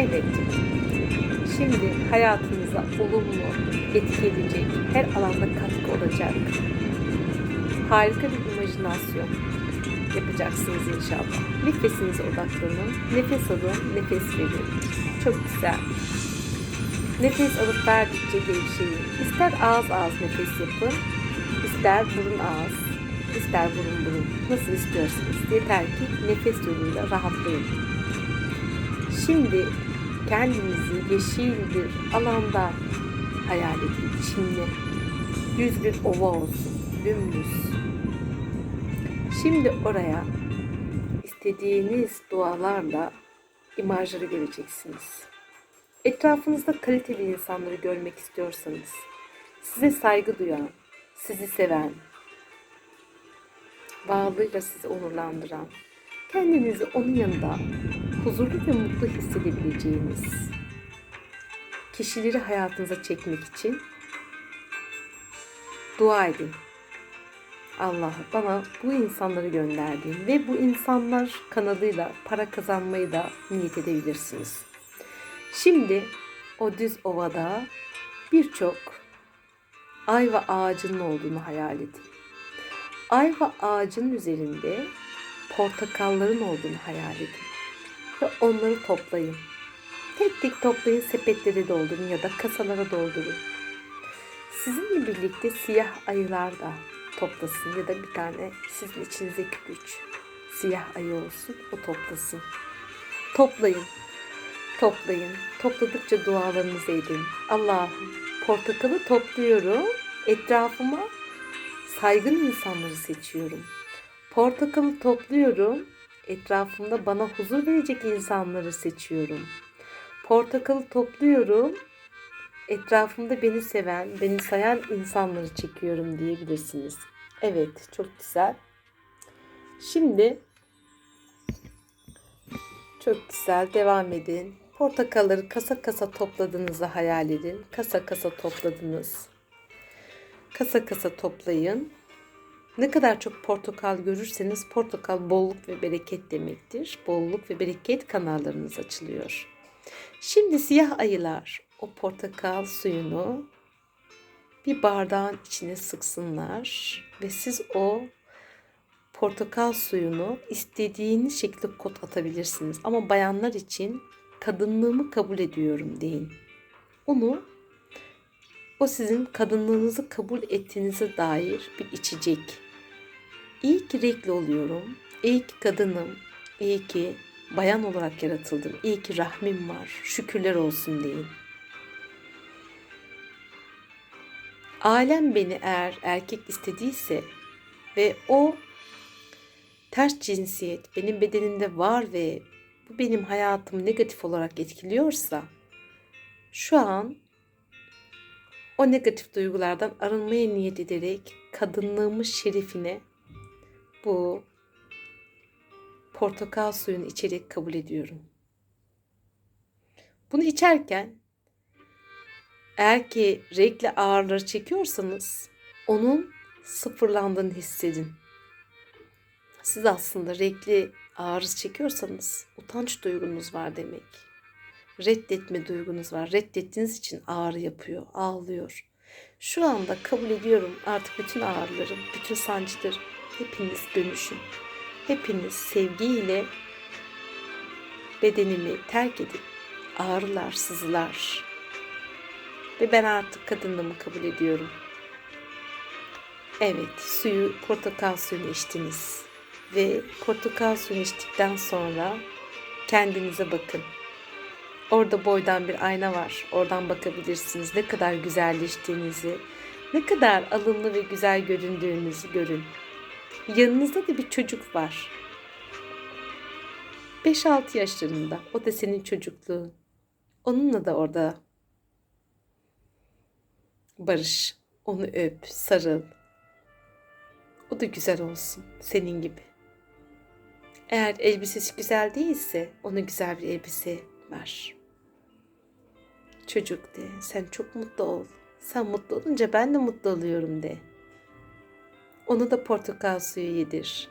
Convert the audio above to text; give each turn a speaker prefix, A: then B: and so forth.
A: Evet. Şimdi hayatınıza olumlu etki edecek, her alanda katkı olacak harika bir imajinasyon yapacaksınız inşallah. Nefesinize odaklanın. Nefes alın, nefes verin. Çok güzel. Nefes alıp verdikçe gevşeyin. İster ağız ağız nefes yapın, ister burun ağız, ister burun burun. Nasıl istiyorsanız. Yeter ki nefes yoluyla rahatlayın. Şimdi kendinizi yeşil bir alanda hayal edin. Çimli. Düz bir ova olsun. Dümdüz. Şimdi oraya istediğiniz dualarla imajları göreceksiniz. Etrafınızda kaliteli insanları görmek istiyorsanız, size saygı duyan, sizi seven, varlığıyla sizi onurlandıran, kendinizi onun yanında huzurlu ve mutlu hissedebileceğiniz kişileri hayatınıza çekmek için dua edin. Allah bana bu insanları gönderdi ve bu insanlar kanalıyla para kazanmayı da niyet edebilirsiniz. Şimdi o düz ovada birçok ayva ağacının olduğunu hayal edin. Ayva ağacının üzerinde portakalların olduğunu hayal edin. Ve onları toplayın. Tek tek toplayın sepetlere doldurun ya da kasalara doldurun. Sizinle birlikte siyah ayılar da toplasın ya da bir tane sizin içinizdeki güç siyah ayı olsun o toplasın. Toplayın. Toplayın. Topladıkça dualarınızı edin. Allah'ım portakalı topluyorum. Etrafıma saygın insanları seçiyorum. Portakalı topluyorum. Etrafımda bana huzur verecek insanları seçiyorum. Portakalı topluyorum etrafımda beni seven, beni sayan insanları çekiyorum diyebilirsiniz. Evet, çok güzel. Şimdi çok güzel devam edin. Portakalları kasa kasa topladığınızı hayal edin. Kasa kasa topladınız. Kasa kasa toplayın. Ne kadar çok portakal görürseniz portakal bolluk ve bereket demektir. Bolluk ve bereket kanallarınız açılıyor. Şimdi siyah ayılar o portakal suyunu bir bardağın içine sıksınlar ve siz o portakal suyunu istediğiniz şekilde kot atabilirsiniz. Ama bayanlar için kadınlığımı kabul ediyorum deyin. Onu o sizin kadınlığınızı kabul ettiğinize dair bir içecek. İyi ki renkli oluyorum. İyi ki kadınım. İyi ki bayan olarak yaratıldım. İyi ki rahmim var. Şükürler olsun deyin. Alem beni eğer erkek istediyse ve o ters cinsiyet benim bedenimde var ve bu benim hayatımı negatif olarak etkiliyorsa şu an o negatif duygulardan arınmaya niyet ederek kadınlığımın şerefine bu portakal suyunu içerek kabul ediyorum. Bunu içerken eğer ki renkli ağırları çekiyorsanız onun sıfırlandığını hissedin. Siz aslında renkli ağrı çekiyorsanız utanç duygunuz var demek. Reddetme duygunuz var. Reddettiğiniz için ağrı yapıyor, ağlıyor. Şu anda kabul ediyorum artık bütün ağrılarım, bütün sancılarım. Hepiniz dönüşün. Hepiniz sevgiyle bedenimi terk edin. Ağrılar, sızılar, ve ben artık kadınlığımı kabul ediyorum. Evet, suyu, portakal suyunu içtiniz. Ve portakal suyunu içtikten sonra kendinize bakın. Orada boydan bir ayna var. Oradan bakabilirsiniz. Ne kadar güzelleştiğinizi, ne kadar alımlı ve güzel göründüğünüzü görün. Yanınızda da bir çocuk var. 5-6 yaşlarında. O da senin çocukluğun. Onunla da orada barış. Onu öp, sarıl. O da güzel olsun senin gibi. Eğer elbisesi güzel değilse ona güzel bir elbise ver. Çocuk de, sen çok mutlu ol. Sen mutlu olunca ben de mutlu oluyorum de. Onu da portakal suyu yedir.